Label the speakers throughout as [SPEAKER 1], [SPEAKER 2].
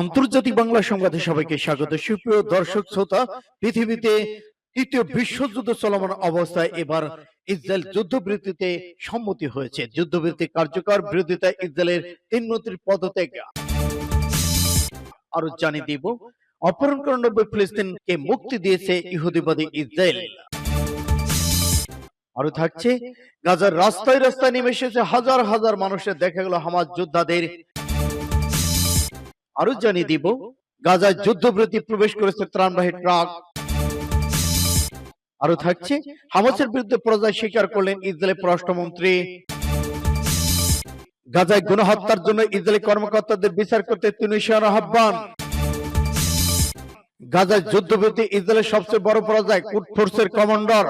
[SPEAKER 1] আন্তর্জাতিক বাংলা সংবাদে সবাইকে স্বাগত। সুপ্রিয় দর্শক, শ্রোতা, পৃথিবীতে তৃতীয় বিশ্বযুদ্ধ চলমান অবস্থায় এবার ইসরায়েল যুদ্ধবৃত্তিতে সম্মতি হয়েছে। যুদ্ধবৃত্তি কার্যকর বিরোধিতায় ইসরায়েলের তিন মন্ত্রীর পদত্যাগ। আরও জানিয়ে দিব অপহরণ করে নব্বই ফিলিস্তিনকে মুক্তি দিয়েছে ইহুদিবাদী ইসরায়েল। আরও থাকছে, গাজার রাস্তায় রাস্তায় নেমে এসেছে হাজার হাজার মানুষের, দেখা গেল হামাজ যোদ্ধাদের আরও জানিয়ে দিব গাজায় যুদ্ধবিরতি প্রবেশ করেছে ত্রাণবাহী ট্রাক। আরও থাকছে হামাসের বিরুদ্ধে পরাজয় স্বীকার করলেন ইসরায়েলের পররাষ্ট্রমন্ত্রী। গাজায় গণহত্যার জন্য ইসরায়েলি কর্মকর্তাদের বিচার করতে তিনি তুনিশিয়ার আহ্বান। গাজায় যুদ্ধবিরতি ইসরায়েলের সবচেয়ে বড় পরাজয় কুট ফোর্সের কমান্ডার।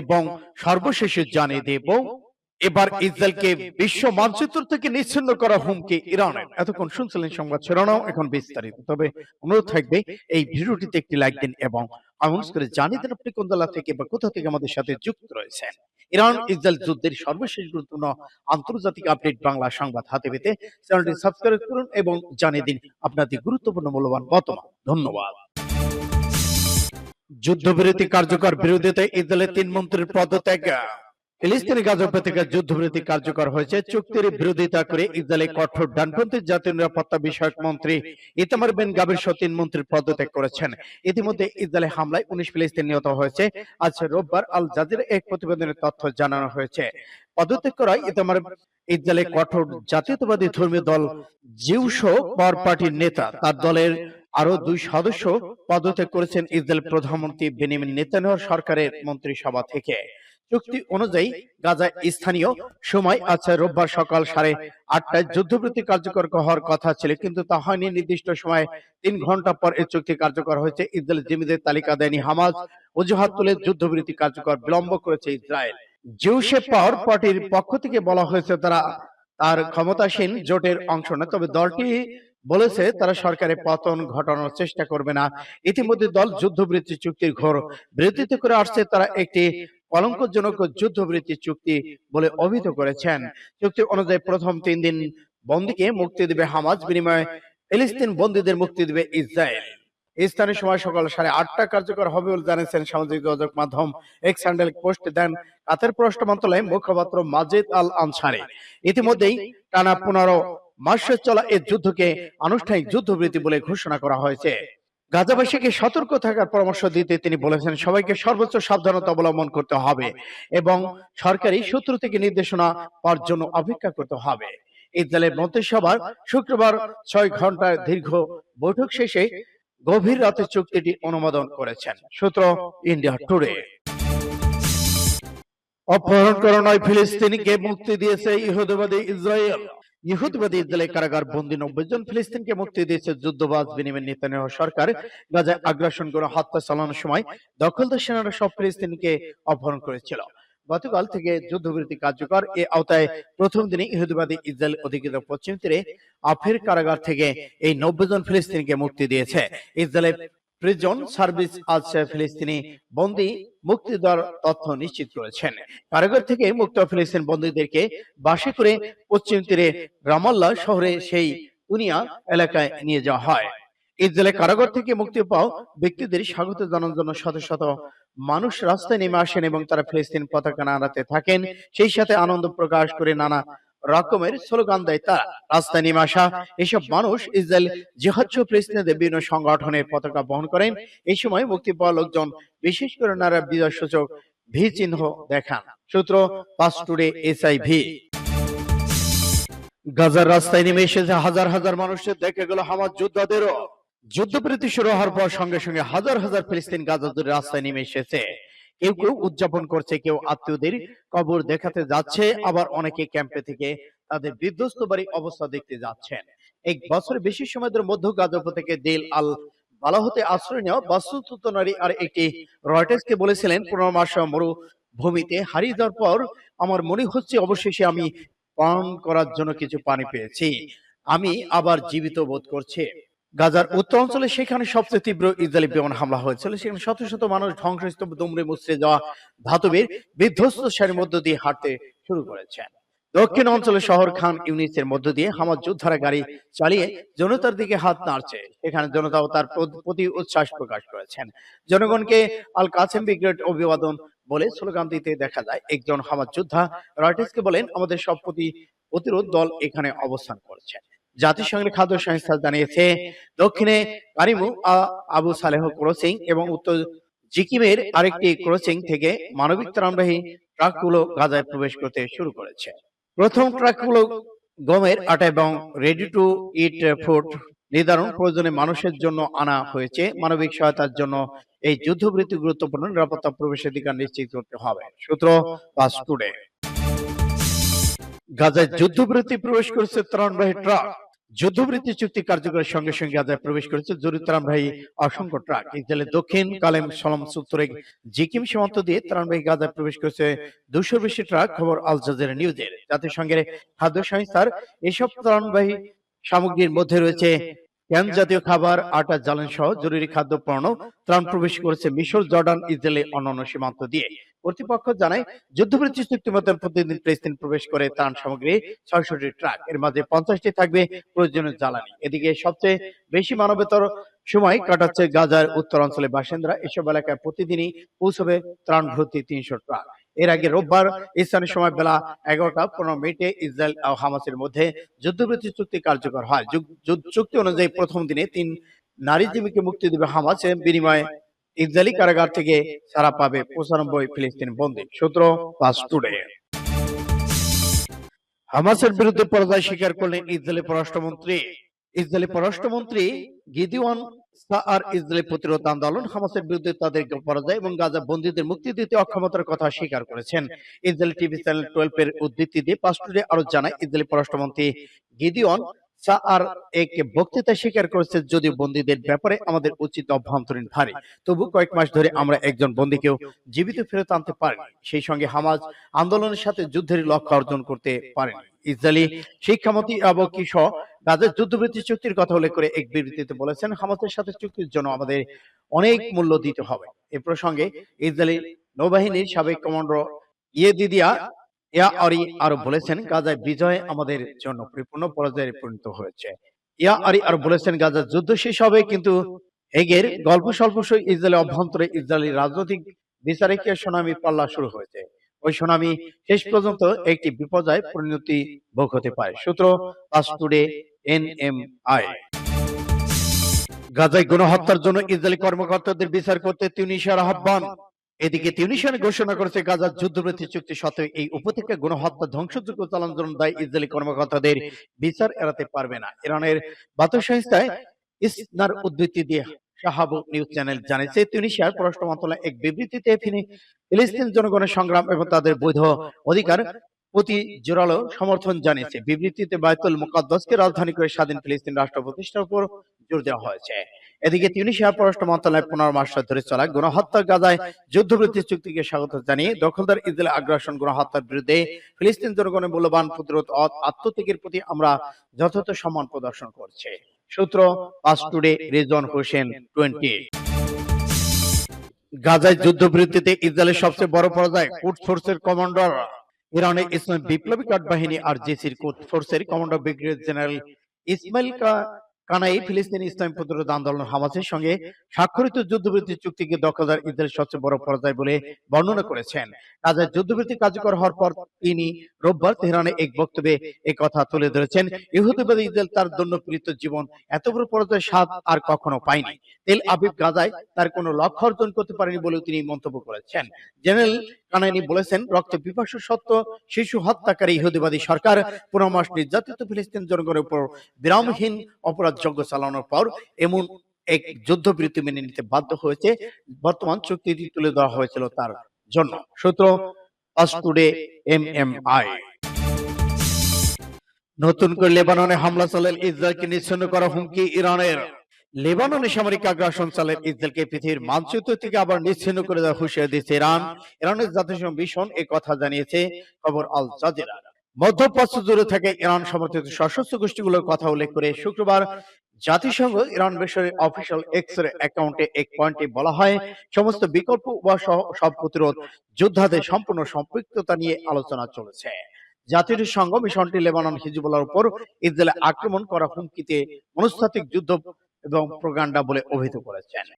[SPEAKER 1] এবং সর্বশেষে জানিয়ে দেব এবার ইসরায়েলকে বিশ্ব মানচিত্র থেকে নিচ্ছিন্ন করা হুমকি ইরানের। এতক্ষণ শুনছিলেন সংবাদ শিরোনাম এখন বিস্তারিত। তবে অনুরোধ থাকবে এই ভিডিওটিতে একটি লাইক দিন এবং কমেন্টস করে জানিয়ে দিন আপনি কোন জেলা থেকে বা কোথা থেকে আমাদের সাথে যুক্ত রয়েছেন। ইরান ইসরায়েল যুদ্ধের সর্বশেষ গুরুত্বপূর্ণ আন্তর্জাতিক আপডেট বাংলা সংবাদ হাতে পেতে চ্যানেলটি সাবস্ক্রাইব করুন এবং জানিয়ে দিন আপনাদের গুরুত্বপূর্ণ মূল্যবান মতামত। ধন্যবাদ যুদ্ধবিরতি কার্যকর বিরোধিতায় ইসরায়েলের তিন মন্ত্রীর পদত্যাগ ফিলিস্তিনি গাজা উপত্যকা যুদ্ধবিরতি কার্যকর হয়েছে। চুক্তির বিরোধিতা করে ইসরায়েলের কঠোর ডানপন্থী জাতীয় নিরাপত্তা বিষয়ক মন্ত্রী ইতামার বেন গাবির সহ তিন মন্ত্রীর পদত্যাগ করেছেন। ইতিমধ্যে ইসরায়েলে হামলায় উনিশ ফিলিস্তিন নিহত হয়েছে। আজ রোববার আল জাজির এক প্রতিবেদনের তথ্য জানানো হয়েছে। পদত্যাগ করায় ইতামার ইসরায়েলের কঠোর জাতীয়তাবাদী ধর্মীয় দল জিউসো পাওয়ার পার্টির নেতা তার দলের আরও দুই সদস্য পদত্যাগ করেছেন ইসরায়েল প্রধানমন্ত্রী বেনিমিন নেতানিয়াহুর সরকারের মন্ত্রিসভা থেকে চুক্তি অনুযায়ী গাজায় স্থানীয় সময় আজ রোববার সকাল সাড়ে আটটায় যুদ্ধবৃত্তি কার্যকর হওয়ার কথা ছিল, কিন্তু তা হয়নি। নির্দিষ্ট সময় তিন ঘণ্টা পর এই চুক্তি কার্যকর হয়েছে। ইসরায়েল জিমিদের তালিকা দেয়নি হামাজ অজুহাত তুলে যুদ্ধবিরতি কার্যকর বিলম্ব করেছে ইসরায়েল। জিউসে পাওয়ার পার্টির পক্ষ থেকে বলা হয়েছে, তারা তার ক্ষমতাসীন জোটের অংশ নয়, তবে দলটি বলেছে তারা সরকারের পতন ঘটানোর চেষ্টা করবে না। ইতিমধ্যে দল যুদ্ধবৃত্তি চুক্তির ঘোর বিরোধিতা করে আসছে। তারা একটি কলঙ্কজনক যুদ্ধবৃত্তি চুক্তি বলে অভিহিত করেছেন। চুক্তি অনুযায়ী প্রথম তিন দিন বন্দীকে মুক্তি দেবে হামাজ, বিনিময়ে ফিলিস্তিন বন্দীদের মুক্তি দেবে ইসরায়েল। স্থানীয় সময় সকাল সাড়ে আটটা কার্যকর হবে বলে জানিয়েছেন, সামাজিক যোগাযোগ মাধ্যম এক হ্যান্ডেল পোস্ট দেন কাতের পররাষ্ট্র মন্ত্রণালয়ের মুখপাত্র মাজিদ আল আনসারি ইতিমধ্যেই টানা পনেরো মাসের চলা এই যুদ্ধকে আনুষ্ঠানিক যুদ্ধবৃত্তি বলে ঘোষণা করা হয়েছে। গাজাবাসীকে সতর্ক থাকার পরামর্শ দিতে তিনি বলেছেন, সবাইকে সর্বোচ্চ সাবধানতা অবলম্বন করতে হবে এবং সরকারি সূত্র থেকে নির্দেশনা পাওয়ার জন্য অপেক্ষা করতে হবে। ইসরায়েলের মন্ত্রিসভার শুক্রবার ছয় ঘণ্টার দীর্ঘ বৈঠক শেষে গভীর রাতে চুক্তিটি অনুমোদন করেছেন। সূত্র ইন্ডিয়া টুডে। অপহরণ করা নয়, ফিলিস্তিনিকে মুক্তি দিয়েছে ইহুদিবাদী ইসরায়েল। ইহুদিবাদী ইসরায়েলের কারাগার বন্দী নব্বই জন ফিলিস্তিনকে মুক্তি দিয়েছে যুদ্ধবাজ বিনিময় নেতানিয়াহু সরকার। গাজায় আগ্রাসন করে হত্যা চালানোর সময় দখলদার সেনারা সব ফিলিস্তিনিকে অপহরণ করেছিল। গতকাল থেকে যুদ্ধবিরতি কার্যকর। এ আওতায় প্রথম দিনে ইহুদিবাদী ইসরায়েল অধিকৃত পশ্চিম তীরে আফের কারাগার থেকে এই নব্বই জন ফিলিস্তিনিকে মুক্তি দিয়েছে। ইসরায়েলের প্রিজন সার্ভিস আজ ফিলিস্তিনি বন্দী মুক্তি দেওয়ার তথ্য নিশ্চিত করেছেন। কারাগার থেকে মুক্ত ফিলিস্তিন বন্দীদেরকে বাসে করে পশ্চিম তীরে রামাল্লাহ শহরে সেই উনিয়া এলাকায় নিয়ে যাওয়া হয়। ইসরায়েলের কারাগার থেকে মুক্তি পাওয়া ব্যক্তিদের স্বাগত জানানোর জন্য শত শত মানুষ রাস্তায় নেমে আসেন এবং তারা ফিলিস্তিন পতাকা নাড়াতে থাকেন। সেই সাথে আনন্দ প্রকাশ করে নানা রকমের স্লোগান দেয় তারা। রাস্তায় নেমে আসা এসব মানুষ ইসরায়েল জিহাদ ফিলিস্তিনিদের বিভিন্ন সংগঠনের পতাকা বহন করেন। এই সময় মুক্তি পাওয়া লোকজন, বিশেষ করে নারা বিজয় সূচক ভি চিহ্ন দেখান। সূত্র, পাস টুডে এসআইভি। গাজার রাস্তায় নেমে এসেছে হাজার হাজার মানুষের দেখা গেল হামাজ যোদ্ধাদেরও। যুদ্ধবিরতি শুরু হওয়ার পর সঙ্গে সঙ্গে হাজার হাজার ফিলিস্তিন গাজা রাস্তায় নেমে এসেছে কেউ কেউ উদযাপন করছে কেউ আত্মীয়দের। কবর দেখাতে যাচ্ছে, আবার অনেকে ক্যাম্পে থেকে তাদের বিধ্বস্ত বাড়ি অবস্থা দেখতে যাচ্ছেন। এক বছরের বেশি সময় ধরে মধ্য গাজা থেকে দিল আল বালাহতে আশ্রয় নেওয়া বাস্তুচ্যুত নারী আর একটি রয়টার্সকে বলেছিলেন, পনেরো মাস মরুভূমিতে হারিয়ে যাওয়ার পর আমার মনে হচ্ছে অবশেষে আমি পান করার জন্য কিছু পানি পেয়েছি। আমি আবার জীবিত বোধ করছি। গাজার উত্তর অঞ্চলে সেখানে সবচেয়ে তীব্র ইসরায়েলি বিমান হামলা হয়েছিল। সেখানে শত শত মানুষ ধ্বংসস্তূপ দুমড়ে মুচড়ে যাওয়া ধাতবের বিধ্বস্ত সারির মধ্য দিয়ে হাঁটতে শুরু করেছেন। দক্ষিণ অঞ্চলের শহর খান ইউনিসের মধ্য দিয়ে হামাজ যোদ্ধারা গাড়ি চালিয়ে জনতার দিকে হাত নাড়ছে। এখানে জনতাও তার প্রতি উচ্ছ্বাস প্রকাশ করেছেন। জনগণকে আল কাসেম ব্রিগেড অভিবাদন বলে স্লোগান দিতে দেখা যায়। একজন হামাজ যোদ্ধা রয়টার্সকে বলেন আমাদের সব প্রতি প্রতিরোধ দল এখানে অবস্থান করছে। জাতিসংঘের খাদ্য সংস্থা জানিয়েছে, দক্ষিণে কারিমু আবু সালেহ ক্রসিং এবং উত্তর জিকিমের আরেকটি ক্রসিং থেকে মানবিক ত্রাণবাহী ট্রাকগুলো গাজায় প্রবেশ করতে শুরু করেছে। প্রথম ট্রাকগুলো গমের আটা এবং রেডি টু ইট ফুড নির্ধারণ প্রয়োজনে মানুষের জন্য আনা হয়েছে। মানবিক সহায়তার জন্য এই যুদ্ধবৃত্তি গুরুত্বপূর্ণ নিরাপত্তা প্রবেশাধিকার নিশ্চিত করতে হবে, সূত্র পাস টুডে। গাজায় যুদ্ধবৃত্তি প্রবেশ করেছে ত্রাণবাহী ট্রাক। যুদ্ধবৃত্তি চুক্তি কার্যকরের সঙ্গে সঙ্গে গাজায় প্রবেশ করেছে জরুরি ত্রাণবাহী অসংখ্য ট্রাক। ইসরায়েলের দক্ষিণ কালেম সলম উত্তরে জিকিম সীমান্ত দিয়ে ত্রাণবাহী গাজায় প্রবেশ করেছে দুশোর বেশি ট্রাক, খবর আল জাজিরা নিউজের। জাতিসংঘের খাদ্য সংস্থার এসব ত্রাণবাহী সামগ্রীর মধ্যে রয়েছে ক্যান জাতীয় খাবার, আটা, জ্বালানি সহ জরুরি খাদ্য পণ্য। ত্রাণ প্রবেশ করেছে মিশর, জর্ডান ইসরায়েলে অন্যান্য সীমান্ত দিয়ে। কর্তৃপক্ষ জানায় যুদ্ধবৃত্তি চুক্তি মতো প্রতিদিন প্রেসিডেন্ট প্রবেশ করে ত্রাণ সামগ্রী ছয়শটি ট্রাক এর মাঝে পঞ্চাশটি থাকবে প্রয়োজনীয় জ্বালানি। এদিকে সবচেয়ে বেশি মানবেতর সময় কাটাচ্ছে গাজার উত্তরাঞ্চলে বাসিন্দারা। এসব এলাকায় প্রতিদিনই পৌঁছবে ত্রাণ ভর্তি তিনশো ট্রাক এর আগে রোববার স্থানীয় সময় বেলা এগারোটা পনেরো মিনিটে ইসরায়েল ও হামাসের মধ্যে যুদ্ধবৃত্তি চুক্তি কার্যকর হয়। চুক্তি অনুযায়ী প্রথম দিনে তিন নারী জিমিকে মুক্তি দেবে হামাস এর বিনিময়ে ইসরায়েলি কারাগার থেকে ছাড়া পাবে পঁচানব্বই ফিলিস্তিন বন্দী। সূত্র পাস টুডে হামাসের বিরুদ্ধে পরাজয় স্বীকার করলেন ইসরায়েলি পররাষ্ট্রমন্ত্রী। ইসরায়েলি পররাষ্ট্রমন্ত্রী গিদিওয়ান আর ইসরায়েলি প্রতিরোধ আন্দোলন হামাসের বিরুদ্ধে তাদের পরাজয় এবং গাজা বন্দীদের মুক্তি দিতে অক্ষমতার কথা স্বীকার করেছেন। ইসরায়েল টিভি চ্যানেল টুয়েলভ এর উদ্ধৃতি দিয়ে পাস্টুডে আরও জানায় ইসরায়েলি পররাষ্ট্রমন্ত্রী গিদিওন আর এক বক্তৃতা স্বীকার করেছে যদি বন্দীদের ব্যাপারে আমাদের উচিত অভ্যন্তরীণ ভারী। তবু কয়েক মাস ধরে আমরা একজন বন্দীকেও জীবিত ফেরত আনতে পারিনি সেই সঙ্গে হামাজ আন্দোলনের সাথে যুদ্ধের লক্ষ্য অর্জন করতে পারেনি ইসরায়েলি শিক্ষামন্ত্রী যুদ্ধবৃত্তি চুক্তির কথা উল্লেখ করে এক বিবৃতিতে বলেছেন হামাসের সাথে চুক্তির জন্য আমাদের অনেক মূল্য দিতে হবে। এ প্রসঙ্গে ইসরায়েলি নৌবাহিনীর সাবেক কমান্ডার ইয়েদিদিয়া ইয়া আরি আরও বলেছেন গাজায় বিজয় আমাদের জন্য পরিপূর্ণ পরাজয়ে পরিণত হয়েছে। ইয়া আরি আরও বলেছেন গাজার যুদ্ধ শেষ হবে কিন্তু এগের গল্প স্বল্প ইসরায়েলের অভ্যন্তরে ইসরায়েলি রাজনৈতিক সুনামি পাল্লা শুরু হয়েছে। ওই সুনামি শেষ পর্যন্ত একটি বিপর্যয় পরিণতি ভোগ হতে পারে। সূত্র পাস টুডে এনএমআই। গাজায় গণহত্যার জন্য ইসরায়েলি কর্মকর্তাদের বিচার করতে তিউনিশিয়ার আহ্বান। এদিকে তিউনিশিয়ান ঘোষণা করেছে গাজার যুদ্ধবৃত্তি চুক্তি সত্ত্বেও এই উপত্যকা গণহত্যা, ধ্বংসযোগ্য চালানোর দায়ী ইসরায়েলি কর্মকর্তাদের বিচার এড়াতে পারবে না। ইরানের বার্তা সংস্থায় ইসনার উদ্ধৃতি দিয়ে শাহাবু নিউজ চ্যানেল জানিয়েছে, তিউনিশিয়ার পররাষ্ট্র মন্ত্রণালয় এক বিবৃতিতে তিনি ফিলিস্তিন জনগণের সংগ্রাম এবং তাদের বৈধ অধিকার প্রতি জোরালো সমর্থন জানিয়েছে। বিবৃতিতে বায়তুল মুকাদ্দাসকে রাজধানী করে স্বাধীন ফিলিস্তিন রাষ্ট্র প্রতিষ্ঠার উপর জোর দেওয়া হয়েছে। এদিকে তিউনিশিয়ার পররাষ্ট্র মন্ত্রণালয় পনেরো মাস ধরে চলা গণহত্যা গাজায় যুদ্ধবৃত্তি চুক্তিকে স্বাগত জানিয়ে দখলদার ইসরায়েল আগ্রাসন গণহত্যার বিরুদ্ধে ফিলিস্তিন জনগণের মূল্যবান প্রতিরোধ আত্মত্যাগের প্রতি আমরা যথাযথ সম্মান প্রদর্শন করছে। সূত্র পাস টুডে রেজন হোসেন টোয়েন্টি। গাজায় যুদ্ধবৃত্তিতে ইসরায়েলের সবচেয়ে বড় পরাজয় কুট ফোর্সের কমান্ডার। ইরানের ইসলাম বিপ্লবী গার্ড বাহিনী আর জেসির কুট ফোর্সের কমান্ডার ব্রিগেডিয়ার জেনারেল ইসমাইল কা- কানাই ফিলিস্তিনি ইসলাম প্রতিরোধ আন্দোলন হামাসের সঙ্গে স্বাক্ষরিত যুদ্ধবৃত্তি চুক্তিকে দখলদার ইসরায়েলের সবচেয়ে বড় পরাজয় বলে বর্ণনা করেছেন। গাজায় যুদ্ধবৃত্তি কার্যকর হওয়ার পর তিনি রোববার তেহরানে এক বক্তব্যে এই কথা তুলে ধরেছেন ইহুদিবাদী ইসরায়েল তার দণ্ডপীড়িত জীবন এত বড় পরাজয় স্বাদ আর কখনো পায়নি। তেল আবিব গাজায় তার কোনো লক্ষ্য অর্জন করতে পারেনি বলেও তিনি মন্তব্য করেছেন। জেনারেল কানাইনি বলেছেন রক্ত পিপাসু সত্য শিশু হত্যাকারী ইহুদিবাদী সরকার পনেরো নির্যাতিত ফিলিস্তিন জনগণের উপর বিরামহীন অপরাধ যজ্ঞ চালানোর পর এমন এক যুদ্ধবৃত্তি মেনে নিতে বাধ্য হয়েছে। বর্তমান চুক্তিটি তুলে দেওয়া হয়েছিল তার জন্য। সূত্র আজ টুডে এম এম আই নতুন করে লেবাননে হামলা চালাল ইসরায়েলকে নিচ্ছন্ন করা হুমকি ইরানের। লেবাননে সামরিক আগ্রাসন চালের ইসরায়েলকে পৃথিবীর মানচিত্র থেকে আবার নিচ্ছিন্ন করে দেওয়া হুঁশিয়ারি দিয়েছে ইরান। ইরানের জাতিসংঘ মিশন এ কথা জানিয়েছে। খবর আল জাজিরা মধ্যপ্রাচ্য জুড়ে থাকে ইরান সমর্থিত সশস্ত্র গোষ্ঠীগুলোর কথা উল্লেখ করে শুক্রবার জাতিসংঘ ইরান বিষয়ে অফিসিয়াল এক্সের অ্যাকাউন্টে এক পয়েন্টে বলা হয়, সমস্ত বিকল্প বা সব প্রতিরোধ যোদ্ধাদের সম্পূর্ণ সম্পৃক্ততা নিয়ে আলোচনা চলেছে। জাতিসংঘ মিশনটি লেবানন, হিজবুল্লাহর উপর ইসরায়েলে আক্রমণ করা হুমকিতে মনস্তাত্ত্বিক যুদ্ধ এবং প্রোগান্ডা বলে অভিহিত করেছেন।